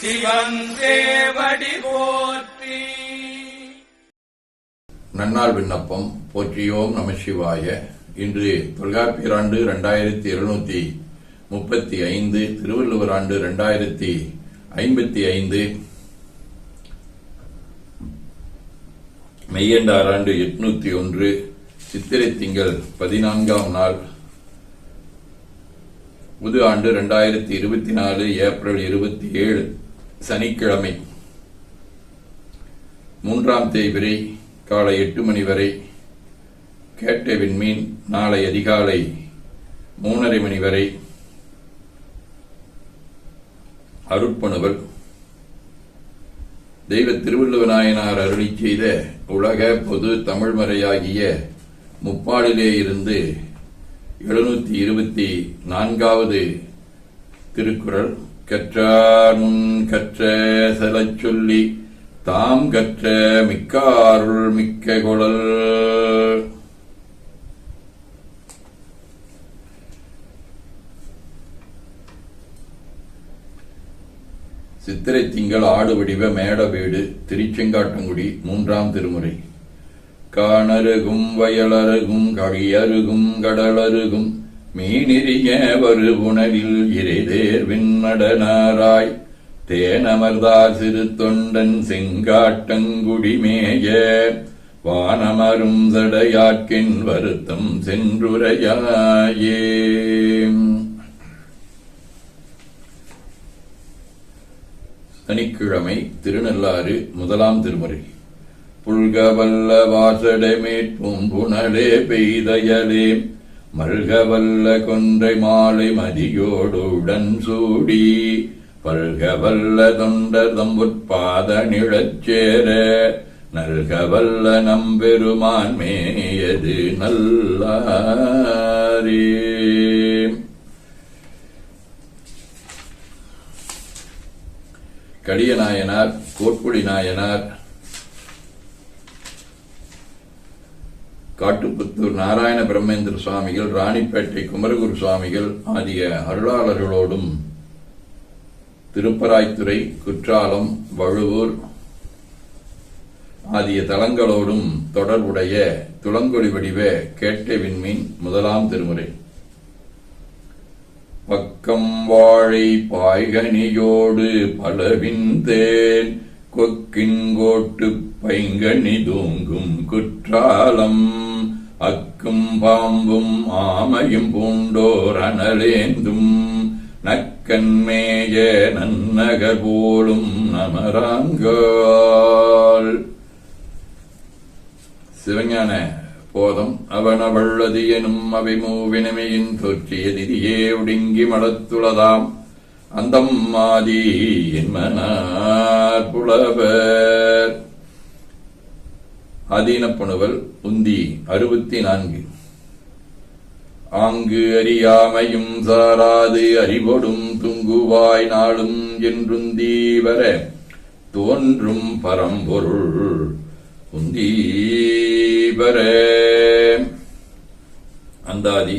சிவன் தேவடி போற்றி. நன்னாள் விண்ணப்பம் போற்றியோம் நம சிவாய. இன்று தொல்காப்பியர் ஆண்டு இரண்டாயிரத்தி இருநூத்தி முப்பத்தி ஐந்து திருவள்ளுவர் ஆண்டு இரண்டாயிரத்தி ஐம்பத்தி ஐந்து. மெய்யண்டார் ஆண்டு எட்நூத்தி ஒன்று சித்திரை திங்கள் பதினான்காம் நாள். புது ஆண்டு இரண்டாயிரத்தி இருபத்தி நாலு ஏப்ரல் இருபத்தி ஏழு. சனிக்கிழமை மூன்றாம் தேய்பிரை காலை எட்டு மணி வரை கேட்ட விண்மீன் நாளை அதிகாலை மூணரை மணி வரை அருட்பணுவல். தெய்வ திருவள்ளுவநாயனார் அருளி செய்த உலக பொது தமிழ்மறையாகிய முப்பாடிலே இருந்து எழுநூத்தி இருபத்தி நான்காவது திருக்குறள். கற்றார் முன் கற்ற செலச் சொல்லி தாம் கற்ற மிக்காருள் மிக்க குழல். சித்திரை திங்கள் ஆடு வடிவ மேட வீடு திருச்செங்காட்டங்குடி மூன்றாம் திருமுறை. காணருகும் வயலருகும் கழியருகும் கடலருகும் மீனிறிய வரு உணவில் இறைதேர்வின் நடனாராய் தேனமர்தார் சிறு தொண்டன் செங்காட்டங்குடிமேய வானமரும் சடையாட்கின் வருத்தம் சென்றுரையாயே. சனிக்கிழமை திருநள்ளாறு முதலாம் திருமுறை. புல்கவல்ல வாசடமேற்றும் புனலே பெய்தயலே. மல்கவல்ல கொன்றை மாலை மதியோடுடன் சூடி பல்கவல்ல தொண்டர் தம்புற்பாத நிழச்சேர நல்கவல்ல நம்பெருமான் மேயது நல்லாரே. கடியநாயனார் கோட்புடி நாயனார் காட்டுப்புத்தூர் நாராயண பிரம்மேந்திர சுவாமிகள் ராணிப்பேட்டை குமரகுரு சுவாமிகள் ஆகிய அருளாளர்களோடும் திருப்பராய்த்துறை குற்றாலம் வழுவூர் ஆகிய தலங்களோடும் தொடர்புடைய துளங்கொடி வடிவ கேட்டை விண்மீன் முதலாம் திருமுறை. பக்கம் வாழை பாய்கனியோடு பலவின் தேன் கொக்கின்கோட்டு பைங்கனி தூங்கும் குற்றாலம். அக்கும் பாம்பும் ஆமையும் பூண்டோர் அனலேந்தும் நக்கன்மேய நன்னகர் போலும் நமராங்கால் சிவஞான போதம் அவனவள்ளது எனும் அவை மூவினமையின் தோற்றிய திதியே ஒடுங்கி மடத்துளதாம் அந்தம் மாதி என்மனார் புலவர். அதீனப்பணுவல் உந்தி அறுபத்தி நான்கு ஆங்கு அறியாமையும் சாராது அறிவொடும் துங்குவாய் நாளும் என்றுந்தி வர தோன்றும் பரம்பொருள் உந்தீவர அந்தாதி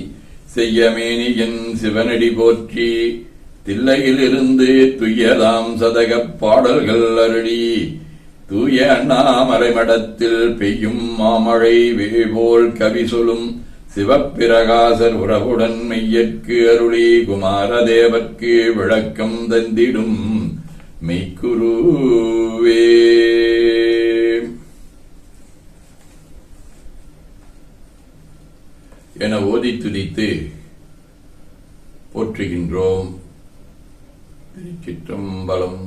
செய்யமேனி என் சிவனடி போற்றி தில்லையிலிருந்து துய்யதாம் சதகப் பாடல்கள் அருளி தூய அண்ணாமலைமடத்தில் பெய்யும் மாமழை வேபோல் கவி சொல்லும் சிவப்பிரகாசர் உறவுடன் மெய்யற்கு அருளி குமாரதேவர்க்கு விளக்கம் தந்திடும் மெய்க்குருவே. என ஓதி துதித்து போற்றுகின்றோம். திருச்சிற்றம்பலம்.